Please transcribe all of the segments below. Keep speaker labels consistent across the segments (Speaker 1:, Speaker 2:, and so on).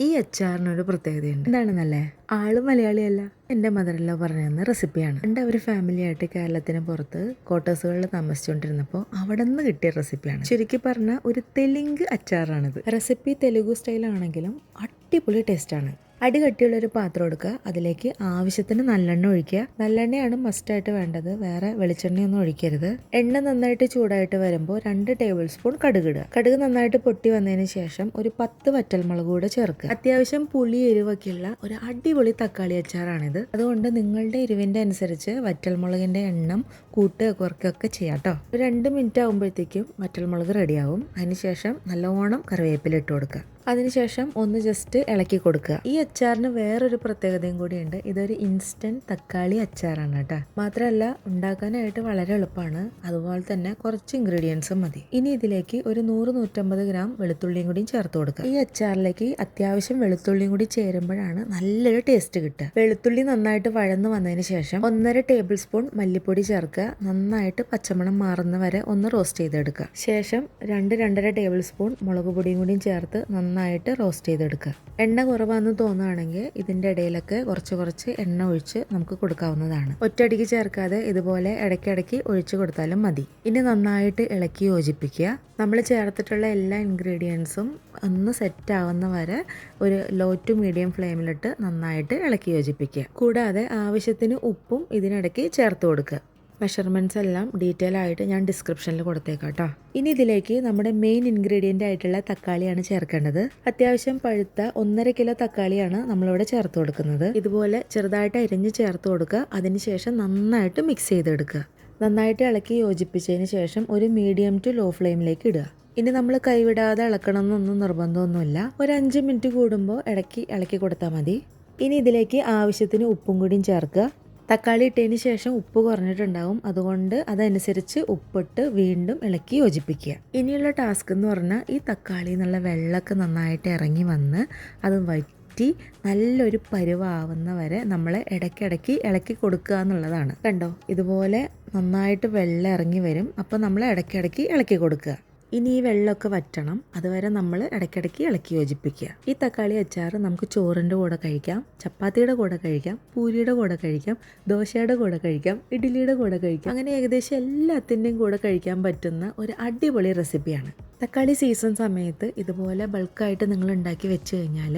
Speaker 1: ഈ അച്ചാറിനൊരു പ്രത്യേകതയുണ്ട്. എന്താണെന്നല്ലേ? ആൾ മലയാളിയല്ല. എന്റെ മദറിലോ പറഞ്ഞു തന്ന റെസിപ്പിയാണ് എന്റെ ഒരു ഫാമിലി ആയിട്ട് കേരളത്തിന് പുറത്ത് ക്വാർട്ടേഴ്സുകളിൽ താമസിച്ചുകൊണ്ടിരുന്നപ്പോൾ അവിടെ നിന്ന് കിട്ടിയ റെസിപ്പിയാണ് ചുരുക്കി പറഞ്ഞ ഒരു തെലുങ്ക് അച്ചാറാണിത്. റെസിപ്പി തെലുഗു സ്റ്റൈലാണെങ്കിലും അടിപൊളി ടേസ്റ്റാണ് അടി കട്ടിയുള്ളൊരു പാത്രം എടുക്കുക. അതിലേക്ക് ആവശ്യത്തിന് നല്ലെണ്ണ ഒഴിക്കുക. നല്ലെണ്ണയാണ് മസ്റ്റായിട്ട് വേണ്ടത്. വേറെ വെളിച്ചെണ്ണയൊന്നും ഒഴിക്കരുത്. എണ്ണ നന്നായിട്ട് ചൂടായിട്ട് വരുമ്പോൾ രണ്ട് ടേബിൾ സ്പൂൺ കടുക് ഇടുക. കടുക് നന്നായിട്ട് പൊട്ടി വന്നതിന് ശേഷം ഒരു പത്ത് വറ്റൽമുളക് കൂടെ ചേർക്കുക. അത്യാവശ്യം പുളി എരിവൊക്കെയുള്ള ഒരു അടിപൊളി തക്കാളി അച്ചാറാണിത്. അതുകൊണ്ട് നിങ്ങളുടെ എരിവിന്റെ അനുസരിച്ച് വറ്റൽമുളകിന്റെ എണ്ണം കൂട്ടുക കുറയ്ക്കുകയൊക്കെ ചെയ്യാം കേട്ടോ. ഒരു രണ്ട് മിനിറ്റ് ആകുമ്പോഴത്തേക്കും വറ്റൽമുളക് റെഡിയാവും അതിനുശേഷം നല്ലവണ്ണം കറിവേപ്പില ഇട്ട് കൊടുക്കുക. അതിനുശേഷം ഒന്ന് ജസ്റ്റ് ഇളക്കി കൊടുക്കുക. ഈ അച്ചാറിന് വേറൊരു പ്രത്യേകതയും കൂടിയുണ്ട്. ഇതൊരു ഇൻസ്റ്റന്റ് തക്കാളി അച്ചാറാണ് കേട്ടോ. മാത്രമല്ല ഉണ്ടാക്കാനായിട്ട് വളരെ എളുപ്പമാണ്. അതുപോലെ തന്നെ കുറച്ച് ഇൻഗ്രീഡിയൻസും മതി. ഇനി ഇതിലേക്ക് ഒരു നൂറ് നൂറ്റമ്പത് ഗ്രാം വെളുത്തുള്ളിയും കൂടി ചേർത്ത് കൊടുക്കുക. ഈ അച്ചാറിലേക്ക് അത്യാവശ്യം വെളുത്തുള്ളിയും കൂടി ചേരുമ്പോഴാണ് നല്ലൊരു ടേസ്റ്റ് കിട്ടുക. വെളുത്തുള്ളി നന്നായിട്ട് വഴന്ന് വന്നതിന് ശേഷം ഒന്നര ടേബിൾ സ്പൂൺ മല്ലിപ്പൊടി ചേർക്കുക. നന്നായിട്ട് പച്ചമണം മാറുന്ന വരെ ഒന്ന് റോസ്റ്റ് ചെയ്തെടുക്കുക. ശേഷം രണ്ട് രണ്ടര ടേബിൾ സ്പൂൺ മുളക് പൊടിയും കൂടിയും ചേർത്ത് നന്നായിട്ട് റോസ്റ്റ് ചെയ്തെടുക്കുക. എണ്ണ കുറവാന്ന് തോന്നുകയാണെങ്കിൽ ഇതിന്റെ ഇടയിലൊക്കെ കുറച്ച് കുറച്ച് എണ്ണ ഒഴിച്ച് നമുക്ക് കൊടുക്കാവുന്നതാണ്. ഒറ്റയടിക്ക് ചേർക്കാതെ ഇതുപോലെ ഇടയ്ക്കിടയ്ക്ക് ഒഴിച്ചു കൊടുത്താലും മതി. ഇനി നന്നായിട്ട് ഇളക്കി യോജിപ്പിക്കുക. നമ്മൾ ചേർത്തിട്ടുള്ള എല്ലാ ഇൻഗ്രീഡിയൻസും ഒന്ന് സെറ്റ് ആവുന്ന വരെ ഒരു ലോ ടു മീഡിയം ഫ്ലെയിമിലിട്ട് നന്നായിട്ട് ഇളക്കി യോജിപ്പിക്കുക. കൂടാതെ ആവശ്യത്തിന് ഉപ്പും ഇതിനിടയ്ക്ക് ചേർത്ത് കൊടുക്കുക. മെഷർമെന്റ്സ് എല്ലാം ഡീറ്റെയിൽ ആയിട്ട് ഞാൻ ഡിസ്ക്രിപ്ഷനിൽ കൊടുത്തേക്കാം കേട്ടോ ഇനി ഇതിലേക്ക് നമ്മുടെ മെയിൻ ഇൻഗ്രീഡിയന്റ് ആയിട്ടുള്ള തക്കാളിയാണ് ചേർക്കേണ്ടത്. അത്യാവശ്യം പഴുത്ത ഒന്നര കിലോ തക്കാളിയാണ് നമ്മളിവിടെ ചേർത്ത് കൊടുക്കുന്നത്. ഇതുപോലെ ചെറുതായിട്ട് അരിഞ്ഞ് ചേർത്ത് കൊടുക്കുക. അതിനുശേഷം നന്നായിട്ട് മിക്സ് ചെയ്തെടുക്കുക. നന്നായിട്ട് ഇളക്കി യോജിപ്പിച്ചതിന് ശേഷം ഒരു മീഡിയം ടു ലോ ഫ്ലെയിമിലേക്ക് ഇടുക. ഇനി നമ്മൾ കൈവിടാതെ ഇളക്കണം എന്നൊന്നും നിർബന്ധമൊന്നുമില്ല. ഒരു അഞ്ച് മിനിറ്റ് കൂടുമ്പോൾ ഇടയ്ക്ക് ഇളക്കി കൊടുത്താൽ മതി. ഇനി ഇതിലേക്ക് ആവശ്യത്തിന് ഉപ്പും കൂടിയും ചേർക്കുക. തക്കാളി ഇട്ടതിന് ശേഷം ഉപ്പ് കുറഞ്ഞിട്ടുണ്ടാവും. അതുകൊണ്ട് അതനുസരിച്ച് ഉപ്പിട്ട് വീണ്ടും ഇളക്കി യോജിപ്പിക്കുക. ഇനിയുള്ള ടാസ്ക് എന്ന് പറഞ്ഞാൽ ഈ തക്കാളി എന്നുള്ള വെള്ളമൊക്കെ നന്നായിട്ട് ഇറങ്ങി വന്ന് അത് വറ്റി നല്ലൊരു പരുവാവുന്ന വരെ നമ്മൾ ഇടയ്ക്കിടയ്ക്ക് ഇളക്കി കൊടുക്കുക എന്നുള്ളതാണ്. കണ്ടോ? ഇതുപോലെ നന്നായിട്ട് വെള്ളം ഇറങ്ങി വരും. അപ്പോൾ നമ്മൾ ഇടയ്ക്കിടയ്ക്ക് ഇളക്കി കൊടുക്കുക. ഇനി ഈ വെള്ളമൊക്കെ വറ്റണം. അതുവരെ നമ്മൾ ഇടയ്ക്കിടയ്ക്ക് ഇളക്കി യോജിപ്പിക്കുക. ഈ തക്കാളി അച്ചാർ നമുക്ക് ചോറിന്റെ കൂടെ കഴിക്കാം ചപ്പാത്തിയുടെ കൂടെ കഴിക്കാം പൂരിയുടെ കൂടെ കഴിക്കാം ദോശയുടെ കൂടെ കഴിക്കാം ഇഡ്ഡലിയുടെ കൂടെ കഴിക്കാം. അങ്ങനെ ഏകദേശം എല്ലാത്തിന്റെയും കൂടെ കഴിക്കാൻ പറ്റുന്ന ഒരു അടിപൊളി റെസിപ്പിയാണ് തക്കാളി സീസൺ സമയത്ത് ഇതുപോലെ ബൾക്കായിട്ട് നിങ്ങൾ ഉണ്ടാക്കി വെച്ച് കഴിഞ്ഞാൽ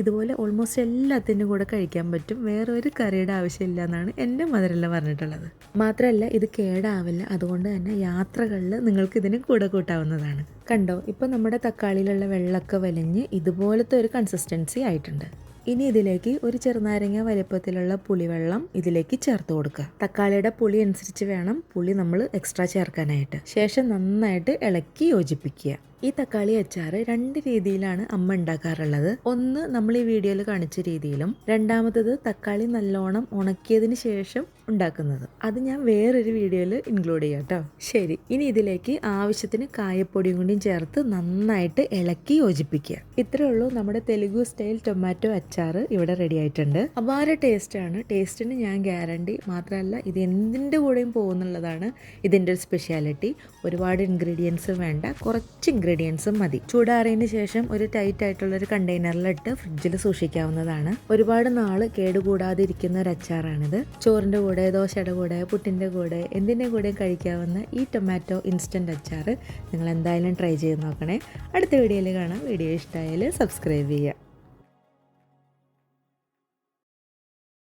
Speaker 1: ഇതുപോലെ ഓൾമോസ്റ്റ് എല്ലാത്തിനും കൂടെ കഴിക്കാൻ പറ്റും. വേറെ ഒരു കറിയുടെ ആവശ്യമില്ല എന്നാണ് എന്റെ മധുരല്ല പറഞ്ഞിട്ടുള്ളത്. മാത്രമല്ല ഇത് കേടാവില്ല. അതുകൊണ്ട് തന്നെ യാത്രകളിൽ നിങ്ങൾക്ക് ഇതിന് കൂടെ കൂട്ടാവുന്നതാണ്. കണ്ടോ ഇപ്പോൾ നമ്മുടെ തക്കാളിയിലുള്ള വെള്ളമൊക്കെ വലിഞ്ഞ് ഇതുപോലത്തെ ഒരു കൺസിസ്റ്റൻസി ആയിട്ടുണ്ട്. ഇനി ഇതിലേക്ക് ഒരു ചെറുനാരങ്ങ വലിപ്പത്തിലുള്ള പുളിവെള്ളം ഇതിലേക്ക് ചേർത്ത് കൊടുക്കുക. തക്കാളിയുടെ പുളി അനുസരിച്ച് വേണം പുളി നമ്മൾ എക്സ്ട്രാ ചേർക്കാനായിട്ട്. ശേഷം നന്നായിട്ട് ഇളക്കി യോജിപ്പിക്കുക. ഈ തക്കാളി അച്ചാർ രണ്ട് രീതിയിലാണ് അമ്മ ഉണ്ടാക്കാറുള്ളത്. ഒന്ന് നമ്മൾ ഈ വീഡിയോയിൽ കാണിച്ച രീതിയിലും രണ്ടാമത്തത് തക്കാളി നല്ലോണം ഉണക്കിയതിന് ശേഷം ഉണ്ടാക്കുന്നത്. അത് ഞാൻ വേറൊരു വീഡിയോയിൽ ഇൻക്ലൂഡ് ചെയ്യാം കേട്ടോ. ശരി ഇനി ഇതിലേക്ക് ആവശ്യത്തിന് കായപ്പൊടിയും കൂടിയും ചേർത്ത് നന്നായിട്ട് ഇളക്കി യോജിപ്പിക്കുക. ഇത്രയേ ഉള്ളൂ. നമ്മുടെ തെലുഗു സ്റ്റൈൽ ടൊമാറ്റോ അച്ചാർ ഇവിടെ റെഡി ആയിട്ടുണ്ട്. അപാര ടേസ്റ്റാണ് ടേസ്റ്റിന് ഞാൻ ഗ്യാരണ്ടി മാത്രമല്ല ഇത് എന്തിന്റെ കൂടെയും പോകുന്നുള്ളതാണ് ഇതിന്റെ ഒരു സ്പെഷ്യാലിറ്റി ഒരുപാട് ഇൻഗ്രീഡിയൻസ് വേണ്ട. കുറച്ച് ഇൻഗ്രീഡിയൻസും മതി. ചൂടാറിയതിന് ശേഷം ഒരു ടൈറ്റ് ആയിട്ടുള്ള ഒരു കണ്ടെയ്നറിലിട്ട് ഫ്രിഡ്ജിൽ സൂക്ഷിക്കാവുന്നതാണ്. ഒരുപാട് നാൾ കേടുകൂടാതിരിക്കുന്ന ഒരു അച്ചാറാണിത്. ചോറിന്റെ കൂടെ ദോശയുടെ കൂടെ പുട്ടിന്റെ കൂടെ എന്തിന്റെ കൂടെ കഴിക്കാവുന്ന ഈ ടൊമാറ്റോ ഇൻസ്റ്റന്റ് അച്ചാർ നിങ്ങൾ എന്തായാലും ട്രൈ ചെയ്ത് നോക്കണേ. അടുത്ത വീഡിയോയിൽ കാണാം. വീഡിയോ ഇഷ്ടമായാൽ സബ്സ്ക്രൈബ് ചെയ്യുക.